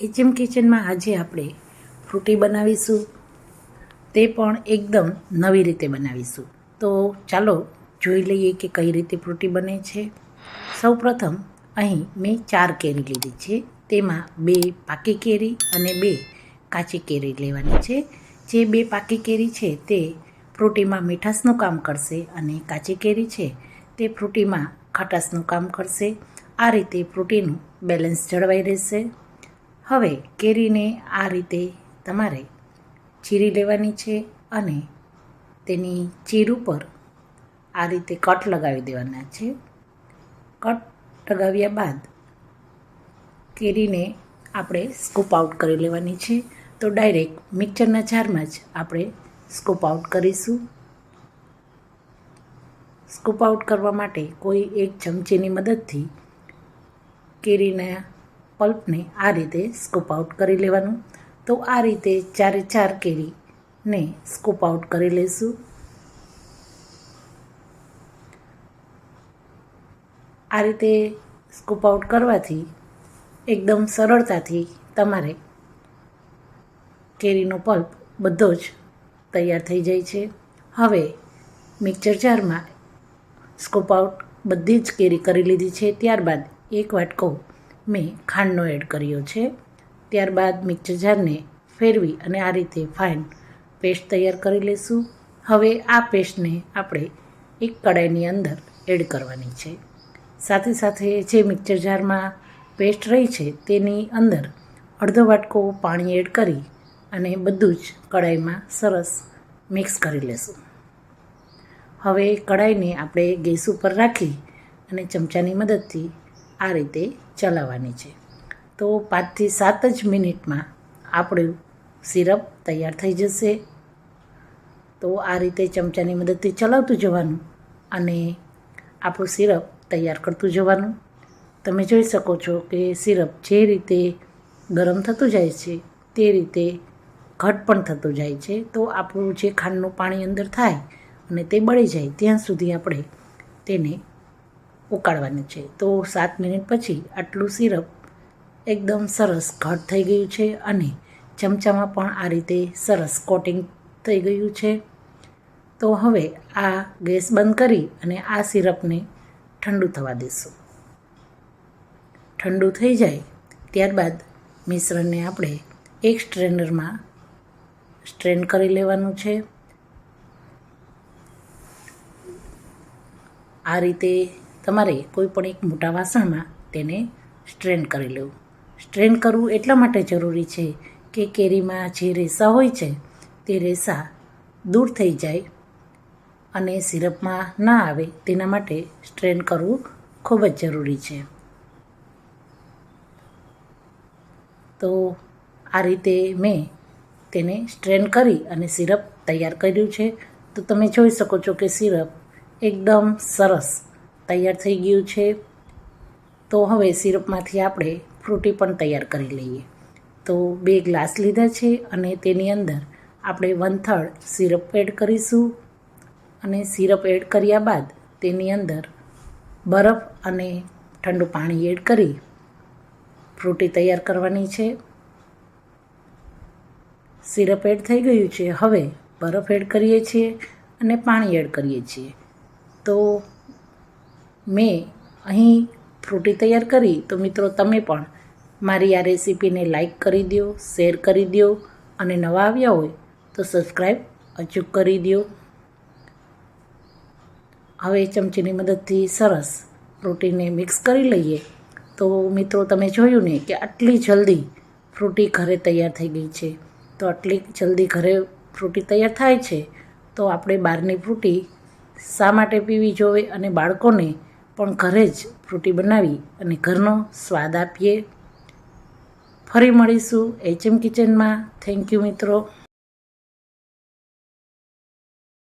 HM કિચનમાં આજે આપણે ફ્રૂટી બનાવીશું. તે પણ એકદમ નવી રીતે બનાવીશું. તો ચાલો જોઈ લઈએ કે કઈ રીતે ફ્રૂટી બને છે. સૌપ્રથમ અહીં મેં ચાર કેરી લીધી છે. તેમાં બે પાકી કેરી અને બે કાચી કેરી લેવાની છે. જે બે પાકી કેરી છે તે ફ્રૂટીમાં મીઠાશનું કામ કરશે અને કાચી કેરી છે તે ફ્રૂટીમાં ખટાશનું કામ કરશે. આ રીતે ફ્રૂટીનું બેલેન્સ જળવાઈ રહેશે. હવે કેરીને આ રીતે તમારે ચીરી લેવાની છે અને તેની ચીર ઉપર આ રીતે કટ લગાવી દેવાના છે. કટ લગાવ્યા બાદ કેરીને આપણે સ્કૂપ આઉટ કરી લેવાની છે. તો ડાયરેક્ટ મિક્સરના જારમાં જ આપણે સ્કૂપ આઉટ કરીશું. સ્કૂપ આઉટ કરવા માટે કોઈ એક ચમચીની મદદથી કેરીના પલ્પને આ રીતે સ્કૂપ આઉટ કરી લેવાનું. તો આ રીતે ચારે ચાર કેરીને સ્કૂપ આઉટ કરી લઈશું આ રીતે સ્કૂપ આઉટ કરવાથી એકદમ સરળતાથી તમારે કેરીનો પલ્પ બધો જ તૈયાર થઈ જાય છે. હવે મિક્સર જારમાં સ્કૂપ આઉટ બધી જ કેરી કરી લીધી છે. ત્યારબાદ એક વાટકો મેં ખાંડનો એડ કર્યો છે. ત્યારબાદ મિક્સર જારને ફેરવી અને આ રીતે ફાઇન પેસ્ટ તૈયાર કરી લઈશું હવે આ પેસ્ટને આપણે એક કડાઈની અંદર એડ કરવાની છે. સાથે સાથે જે મિક્સર જારમાં પેસ્ટ રહી છે તેની અંદર અડધો વાટકો પાણી એડ કરી અને બધું જ કડાઈમાં સરસ મિક્સ કરી લેશું. હવે કડાઈને આપણે ગેસ ઉપર રાખી અને ચમચાની મદદથી આ રીતે ચલાવવાની છે. તો પાંચથી સાત જ મિનિટમાં આપણું સિરપ તૈયાર થઈ જશે. તો આ રીતે ચમચાની મદદથી ચલાવતું જવાનું અને આપણું સિરપ તૈયાર કરતું જવાનું. તમે જોઈ શકો છો કે સિરપ જે રીતે ગરમ થતું જાય છે, તે રીતે ઘટ પણ થતું જાય છે. તો આપણું જે ખાંડનું પાણી અંદર થાય અને તે બળી જાય, ત્યાં સુધી આપણે તેને ઉકાળવાનું છે. તો સાત મિનિટ પછી આટલું સિરપ એકદમ સરસ ઘટ થઈ ગયું છે અને ચમચામાં પણ આ રીતે સરસ કોટિંગ થઈ ગયું છે. તો હવે આ ગેસ બંધ કરી અને આ સિરપને ઠંડુ થવા દઈશું ઠંડુ થઈ જાય ત્યારબાદ મિશ્રણને આપણે એક સ્ટ્રેનરમાં સ્ટ્રેન કરી લેવાનું છે. આ રીતે તમારે કોઈ પણ એક મોટા વાસણમાં તેને સ્ટ્રેન કરી લેવું. સ્ટ્રેન કરવું એટલા માટે જરૂરી છે કે કેરીમાં જે રેસા હોય છે, તે રેસા દૂર થઈ જાય અને સિરપમાં ના આવે તેના માટે સ્ટ્રેન કરવું ખૂબ જ જરૂરી છે. તો આ રીતે મેં તેને સ્ટ્રેન કરી અને સિરપ તૈયાર કર્યું છે. તો તમે જોઈ શકો છો કે સિરપ એકદમ સરસ તૈયાર થઈ ગયું છે. તો હવે સિરપમાંથી આપણે ફ્રૂટી પણ તૈયાર કરી લઈએ. તો બે ગ્લાસ લીધા છે અને તેની અંદર આપણે વન થર્ડ સિરપ એડ કરીશું. અને સિરપ એડ કર્યા બાદ તેની અંદર બરફ અને ઠંડુ પાણી એડ કરી ફ્રૂટી તૈયાર કરવાની છે. સિરપ એડ થઈ ગયું છે. હવે બરફ એડ કરીએ છીએ અને પાણી એડ કરીએ છીએ. તો મેં અહીં ફ્રૂટી તૈયાર કરી, તો મિત્રો તમે પણ મારી આ રેસીપીને લાઈક કરી દો શેર કરી દો અને નવા આવ્યા હોય તો સબસ્ક્રાઈબ અચૂક કરી દો હવે ચમચીની મદદથી સરસ ફ્રૂટીને મિક્સ કરી લઈએ. તો મિત્રો તમે જોયું ને કે આટલી જલ્દી ફ્રૂટી ઘરે તૈયાર થઈ ગઈ છે. તો આટલી જલ્દી ઘરે ફ્રૂટી તૈયાર થાય છે, તો આપણે બહારની ફ્રૂટી શા માટે પીવી જોઈએ અને બાળકોને પણ ઘરે જ ફ્રૂટી બનાવી અને ઘરનો સ્વાદ આપીએ. ફરી મળીશું એચએમ કિચનમાં થેન્ક યુ મિત્રો.